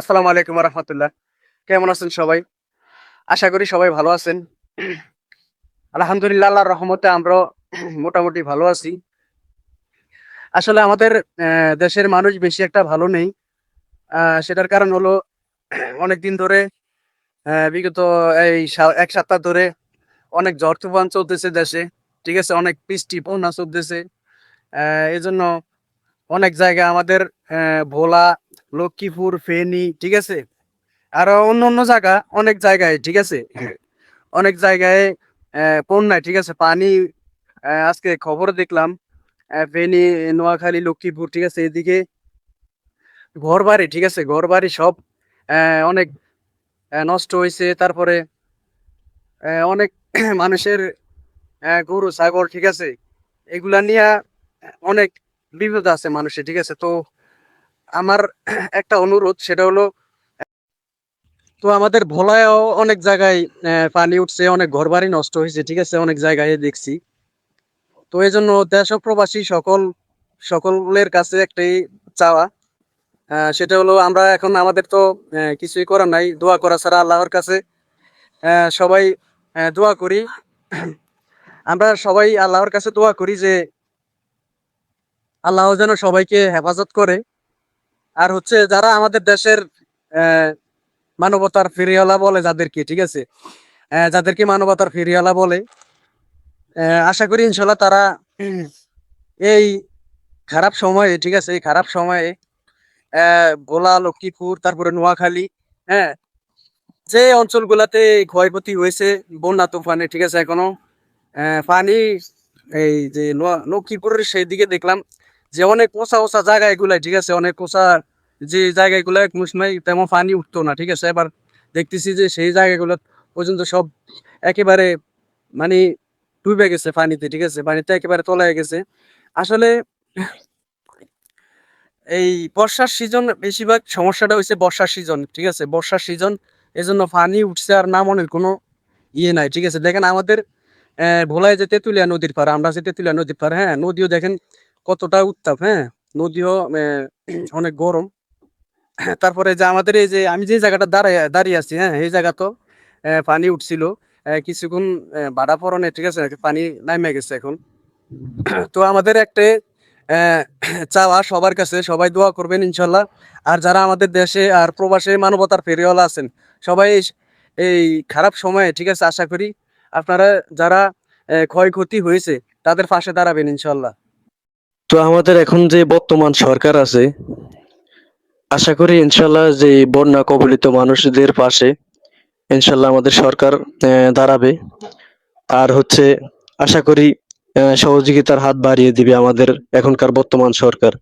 আসসালামু আলাইকুম রহমতুল্লাহ কেমন আছেন সবাই? আশা করি সবাই ভালো আছেন। আলহামদুলিল্লাহ, আল্লাহর রহমতে আমরা মোটামুটি ভালো আছি। আসলে আমাদের দেশের মানুষ বেশি একটা ভালো নেই। সেটার কারণ হলো অনেক দিন ধরে বিগত এই এক সপ্তাহ ধরে অনেক ঝড় তুফান চলতেছে দেশে। ঠিক আছে, অনেক বৃষ্টি বন্যা চলতেছে। এই জন্য অনেক জায়গা আমাদের ভোলা লক্ষ্মীপুর ফেনী ঠিক আছে? আরও অন্য অন্য জায়গা অনেক জায়গায় ঠিক আছে? অনেক জায়গায় বন্যায় ঠিক আছে? পানি আজকে খবর দেখলাম ফেনী নোয়াখালী লক্ষ্মীপুর ঠিক আছে? এদিকে ঘর বাড়ি ঠিক আছে? ঘর বাড়ি সব আহ, অনেক নষ্ট হয়েছে তারপরে আহ, অনেক মানুষের গরু ছাগল ঠিক আছে? এগুলা নিয়ে অনেক বিপদ আছে মানুষের ঠিক আছে? তো আমার একটা অনুরোধ, সেটা হলো, তো আমাদের ভোলায়ও অনেক জায়গায় পানি উঠছে, অনেক ঘরবাড়ি নষ্ট হয়েছে, ঠিক আছে, অনেক জায়গায় দেখছি। তো এই জন্য দেশ প্রবাসী সকল, সকলের কাছে একটাই চাওয়া সেটা হলো আমরা এখন আমাদের তো কিছুই করার নাই, দোয়া করা ছাড়া আল্লাহর কাছে সবাই দোয়া করি। আমরা সবাই আল্লাহর কাছে দোয়া করি যে, আল্লাহ যেন সবাইকে হেফাজত করে। আর হচ্ছে যারা আমাদের দেশের মানবতার ফেরিওয়ালা বলে যাদেরকে, ঠিক আছে? যাদেরকে মানবতার ফেরিওয়ালা বলে আশা করি ইনশাল্লাহ তারা এই খারাপ সময়ে, ঠিক আছে? এই খারাপ সময়ে ভোলা লক্ষ্মীপুর, তারপরে নোয়াখালী হ্যাঁ? যে অঞ্চলগুলাতে ক্ষয়ক্ষতি হয়েছে, বন্যা, তুফানে, ঠিক আছে, এখনও পানি, এই যে লক্ষ্মীপুরের সেই দিকে দেখলাম যে অনেক কোষা কোষা জায়গা এগুলাই, ঠিক আছে? অনেক কোষা যে জায়গাগুলো এক মুসমাই তেমন পানি উঠতো না, ঠিক আছে? এবার দেখতেছি যে সেই জায়গাগুলো পর্যন্ত সব একেবারে মানে ডুবে গেছে পানিতে, ঠিক আছে? পানিতে একেবারে তলায় গেছে। আসলে এই বর্ষার সিজন বেশিরভাগ সমস্যাটা হয়েছে বর্ষার সিজন ঠিক আছে? বর্ষার সিজন এজন্য পানি উঠছে আর না মনের কোনো ইয়ে নাই, ঠিক আছে? দেখেন আমাদের ভোলায় যে তেঁতুলিয়া নদীর পার আমরা যে তেঁতুলিয়া নদীর পার হ্যাঁ? নদীও দেখেন কতটা উত্তাপ হ্যাঁ? নদীও অনেক গরম। তারপরে যে আমাদের এই যে আমি যে জায়গাটা দাঁড়ায় দাঁড়িয়ে আছি হ্যাঁ এই জায়গা তো পানি উঠছিল কিছুক্ষণ বাড়া পরনে, ঠিক আছে, পানি নামে গেছে এখন। তো আমাদের একটা চাওয়া সবার কাছে, সবাই দোয়া করবেন ইনশাল্লাহ। আর যারা আমাদের দেশে আর প্রবাসে মানবতার ফেরিওয়ালা আছেন, সবাই এই খারাপ সময়ে, ঠিক আছে, আশা করি আপনারা যারা ক্ষয়ক্ষতি হয়েছে, তাদের পাশে দাঁড়াবেন ইনশাল্লাহ। তো আমাদের এখন যে বর্তমান সরকার আছে আশা করি ইনশাল্লাহ যে বন্যা কবলিত মানুষদের পাশে ইনশাল্লাহ আমাদের সরকার দাঁড়াবে। আর হচ্ছে আশা করি সহযোগিতার হাত বাড়িয়ে দিবে আমাদের এখনকার বর্তমান সরকার।